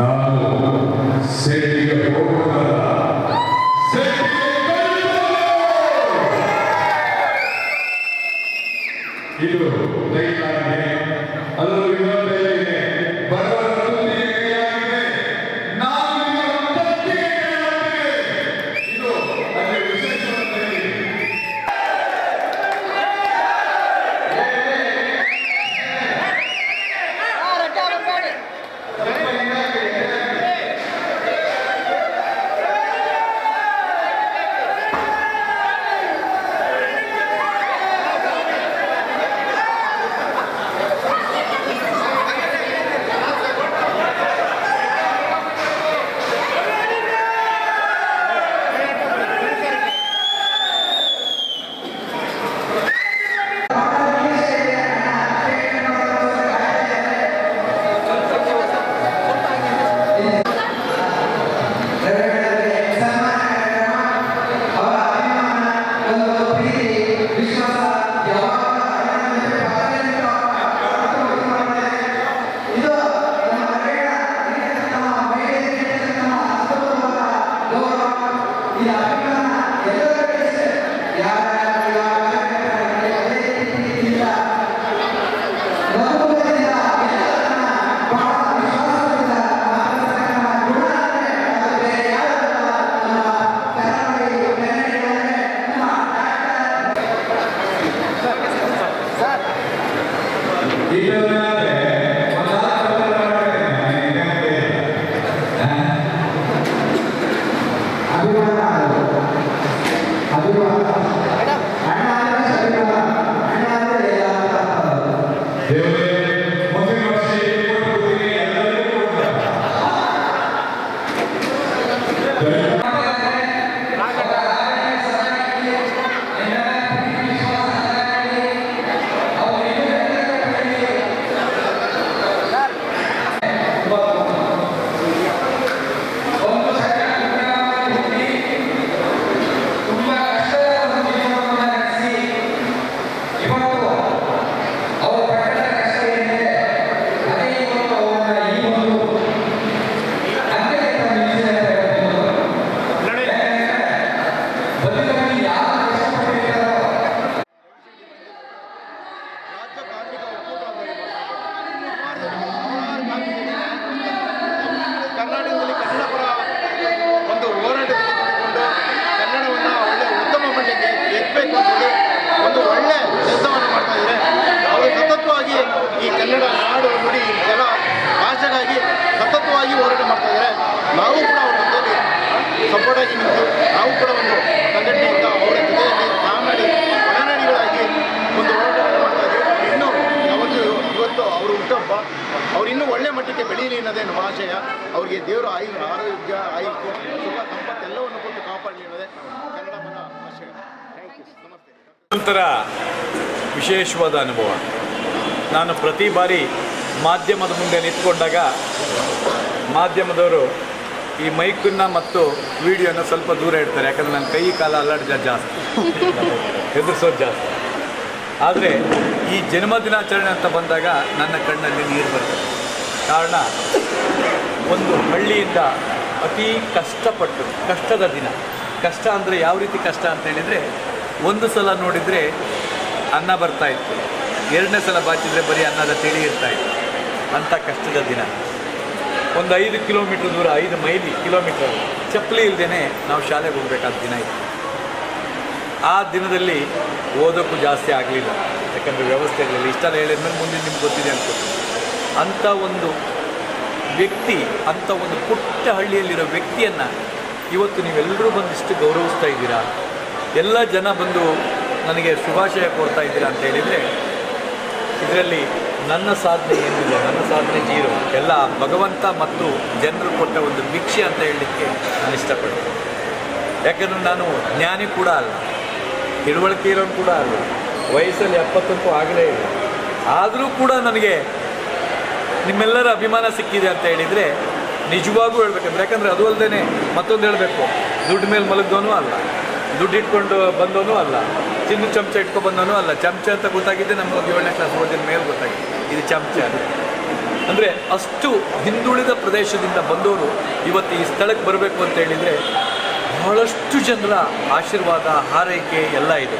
నాలో శక్తిగా పోకుండా ದೇವರೇ ಈ ಕನ್ನಡ ನಾಡು ನುಡಿ ಜಲ ಭಾಷೆಗಾಗಿ ಸತತವಾಗಿ ಹೋರಾಟ ಮಾಡ್ತಾ ಇದ್ದಾರೆ. ನಾವು ಕೂಡ ಅವ್ರ ಜೊತೆಯಲ್ಲಿ ಸಪೋರ್ಟ್ ಆಗಿ ನಿಂತು ನಾವು ಕೂಡ ಒಂದು ಸಂಘಟನೆಯಿಂದ ಅವರ ಜೊತೆಯಲ್ಲಿ ನಾನಾಡಿ ಒಡನಾಡಿಗಳಾಗಿ ಒಂದು ಹೋರಾಟವನ್ನು ಮಾಡ್ತಾ ಇದ್ದೀವಿ. ಇನ್ನೂ ಅವತ್ತು ಇವತ್ತು ಅವರು ಹುಟ್ಟುಹಬ್ಬ. ಅವ್ರು ಇನ್ನೂ ಒಳ್ಳೆ ಮಟ್ಟಕ್ಕೆ ಬೆಳೀಲಿ ಅನ್ನೋದೇ ನಮ್ಮ ಆಶಯ. ಅವರಿಗೆ ದೇವರು ಆಯು ಆರೋಗ್ಯ ಆಯುರ್ ಸುಖ ಸಂಪತ್ತೆಲ್ಲವನ್ನು ಕೊಟ್ಟು ಕಾಪಾಡಲಿ ಅನ್ನೋದೇ ಕನ್ನಡ ಮನ ಆಶಯ. ಥ್ಯಾಂಕ್ ಯು ನಮಸ್ತೆ. ನಂತರ ವಿಶೇಷವಾದ ಅನುಭವ. ನಾನು ಪ್ರತಿ ಬಾರಿ ಮಾಧ್ಯಮದ ಮುಂದೆ ನಿಂತ್ಕೊಂಡಾಗ ಮಾಧ್ಯಮದವರು ಈ ಮೈಕನ್ನು ಮತ್ತು ವಿಡಿಯೋನ ಸ್ವಲ್ಪ ದೂರ ಇಡ್ತಾರೆ, ಯಾಕಂದರೆ ನನ್ನ ಕೈ ಕಾಲ ಅಲ್ಲಾಡ್ಜ ಜಾಸ್ತಿ. ಹೆದರ್ಸೋದು ಜಾಸ್ತಿ. ಆದರೆ ಈ ಜನ್ಮದಿನಾಚರಣೆ ಅಂತ ಬಂದಾಗ ನನ್ನ ಕಣ್ಣಲ್ಲಿ ನೀರು ಬರ್ತದೆ ಕಾರಣ, ಒಂದು ಹಳ್ಳಿಯಿಂದ ಅತಿ ಕಷ್ಟಪಟ್ಟು, ಕಷ್ಟದ ದಿನ. ಕಷ್ಟ ಅಂದರೆ ಯಾವ ರೀತಿ ಕಷ್ಟ ಅಂತ ಹೇಳಿದರೆ, ಒಂದು ಸಲ ನೋಡಿದರೆ ಅನ್ನ ಬರ್ತಾ ಇತ್ತು. ಎರಡನೇ ಸಲ ಬಾಚಿದ್ರೆ ಬರೀ ಅನ್ನದ ತಿಳಿ ಇರ್ತಾ ಇತ್ತು ಅಂಥ ಕಷ್ಟದ ದಿನ. ಒಂದು ಐದು ಕಿಲೋಮೀಟ್ರ್ ದೂರ, ಐದು ಮೈಲಿ ಕಿಲೋಮೀಟರ್ ಚಪ್ಪಲಿ ಇಲ್ಲದೇ ನಾವು ಶಾಲೆಗೆ ಹೋಗಬೇಕಾದ ದಿನ ಇತ್ತು ಆ ದಿನದಲ್ಲಿ ಓದೋಕ್ಕೂ ಜಾಸ್ತಿ ಆಗಲಿಲ್ಲ. ಯಾಕಂದರೆ ವ್ಯವಸ್ಥೆ ಇರಲಿಲ್ಲ ಇಷ್ಟೆಲ್ಲ ಹೇಳಿದ್ಮೇಲೆ ಮುಂದೆ ನಿಮ್ಗೆ ಗೊತ್ತಿದೆ ಅನ್ಕೋತೀನಿ ಅಂಥ ಒಂದು ವ್ಯಕ್ತಿ, ಅಂಥ ಒಂದು ಪುಟ್ಟ ಹಳ್ಳಿಯಲ್ಲಿರೋ ವ್ಯಕ್ತಿಯನ್ನು ಇವತ್ತು ನೀವೆಲ್ಲರೂ ಬಂದಿಷ್ಟು ಗೌರವಿಸ್ತಾ ಇದ್ದೀರಾ? ಎಲ್ಲ ಜನ ಬಂದು ನನಗೆ ಶುಭಾಶಯ ಕೋರ್ತಾ ಇದ್ದೀರಾ ಅಂತ ಹೇಳಿದರೆ ಇದರಲ್ಲಿ ನನ್ನ ಸಾಧನೆ ಏನಿದೆ? ನನ್ನ ಸಾಧನೆ ಜೀರೋ. ಎಲ್ಲ ಭಗವಂತ ಮತ್ತು ಜನರು ಕೊಟ್ಟ ಒಂದು ಭಿಕ್ಷೆ ಅಂತ ಹೇಳಲಿಕ್ಕೆ ನಾನು ಇಷ್ಟಪಡ್ತೀನಿ. ಯಾಕಂದರೆ ನಾನು ಜ್ಞಾನಿ ಕೂಡ ಅಲ್ಲ. ತಿಳುವಳಿಕೆ ಇರೋನು ಕೂಡ ಅಲ್ಲ. ವಯಸ್ಸಲ್ಲಿ ಎಪ್ಪತ್ತಂತೂ ಆಗಲೇ ಇಲ್ಲ. ಆದರೂ ಕೂಡ ನನಗೆ ನಿಮ್ಮೆಲ್ಲರ ಅಭಿಮಾನ ಸಿಕ್ಕಿದೆ ಅಂತ ಹೇಳಿದರೆ ನಿಜವಾಗೂ ಹೇಳ್ಬೇಕಂದ್ರೆ, ಯಾಕಂದರೆ ಅದು ಅಲ್ಲದೆ ಮತ್ತೊಂದು ಹೇಳಬೇಕು. ದುಡ್ಡು ಮೇಲೆ ಮಲಗ್ದವನು ಅಲ್ಲ. ದುಡ್ಡು ಇಟ್ಕೊಂಡು ಬಂದವನು ಅಲ್ಲ. ಚಿನ್ನ ಚಮಚ ಇಟ್ಕೊ ಬಂದವನು ಅಲ್ಲ, ಚಮಚ ಅಂತ ಗೊತ್ತಾಗಿದ್ದೆ ನಮ್ಗೆ ಏಳನೇ ಕ್ಲಾಸ್ ಓದಿನ ಮೇಲೆ ಗೊತ್ತಾಗಿದೆ. ಇದು ಚಮಚ ಅಂದರೆ ಅಂದರೆ ಅಷ್ಟು ಹಿಂದುಳಿದ ಪ್ರದೇಶದಿಂದ ಬಂದವರು ಇವತ್ತು ಈ ಸ್ಥಳಕ್ಕೆ ಬರಬೇಕು ಅಂತ ಹೇಳಿದರೆ ಬಹಳಷ್ಟು ಜನರ ಆಶೀರ್ವಾದ, ಹಾರೈಕೆ ಎಲ್ಲ ಇದೆ.